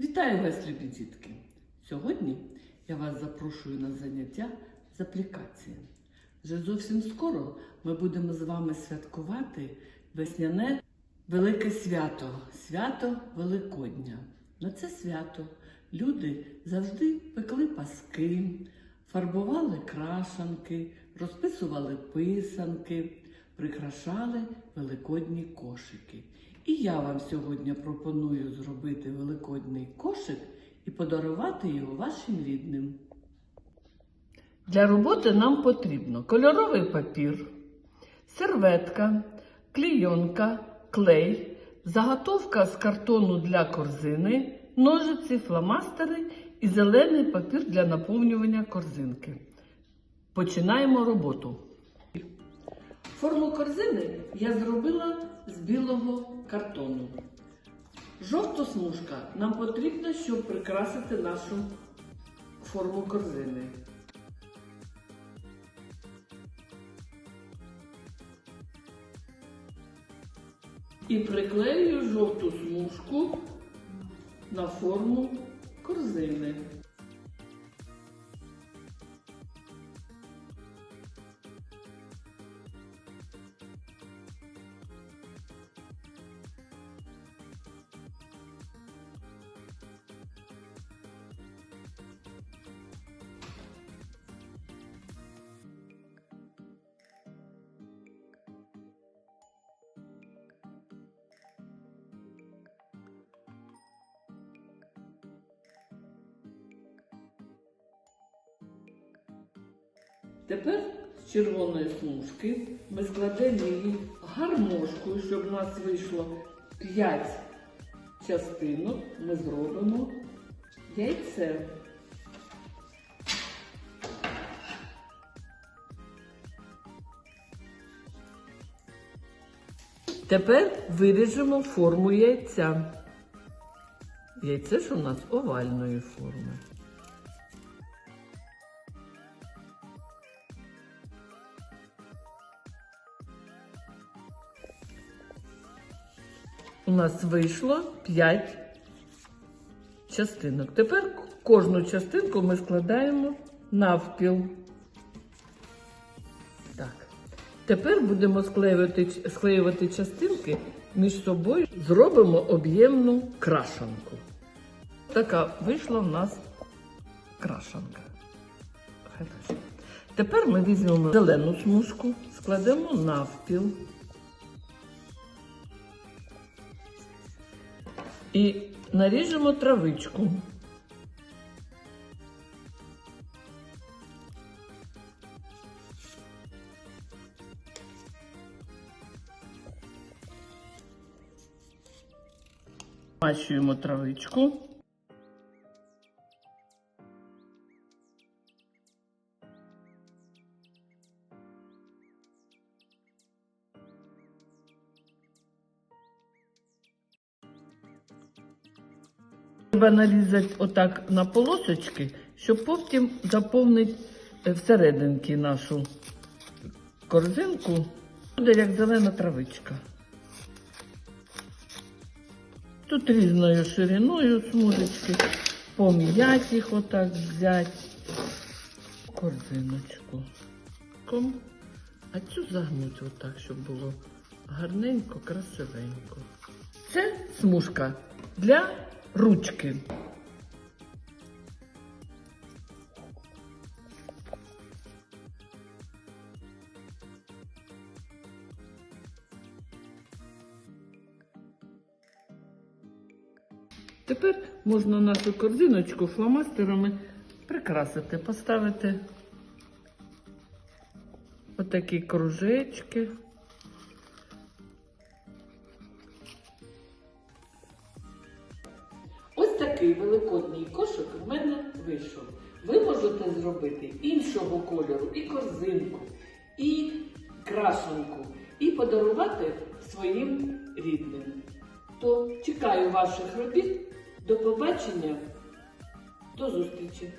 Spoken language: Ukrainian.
Вітаю вас, любі дітки! Сьогодні я вас запрошую на заняття з аплікації. Вже зовсім скоро ми будемо з вами святкувати весняне велике свято свято Великодня. На це свято люди завжди пекли паски, фарбували крашанки, розписували писанки, прикрашали великодні кошики. І я вам сьогодні пропоную зробити великодний кошик і подарувати його вашим рідним. Для роботи нам потрібно кольоровий папір, серветка, клійонка, клей, заготовка з картону для корзини, ножиці, фломастери і зелений папір для наповнювання корзинки. Починаємо роботу. Форму корзини я зробила з білого картону. Жовта смужка нам потрібна, щоб прикрасити нашу форму корзини. І приклею жовту смужку на форму корзини. Тепер з червоної смужки ми складемо її гармошкою, щоб у нас вийшло 5 частинок. Ми зробимо яйце. Тепер виріжемо форму яйця. Яйце ж у нас овальної форми. У нас вийшло 5 частинок. Тепер кожну частинку ми складаємо навпіл. Так. Тепер будемо склеювати, склеювати частинки між собою. Зробимо об'ємну крашанку. Така вийшла в нас крашанка. Тепер ми візьмемо зелену смужку, складемо навпіл. І наріжемо травичку. Мащуємо травичку. Треба нарізати отак на полосочки, щоб потім заповнити е, всерединки нашу корзинку. Буде як зелена травичка. Тут різною шириною смужечки, пом'ять їх отак взяти. Корзиночку. А цю загнуть отак, щоб було гарненько, красивенько. Це смужка для ручки. Тепер можна нашу корзиночку фломастерами прикрасити, поставити отакі кружечки. Великодній кошик в мене вийшов. Ви можете зробити іншого кольору і корзинку, і крашенку, і подарувати своїм рідним. То чекаю ваших робіт. До побачення, до зустрічі!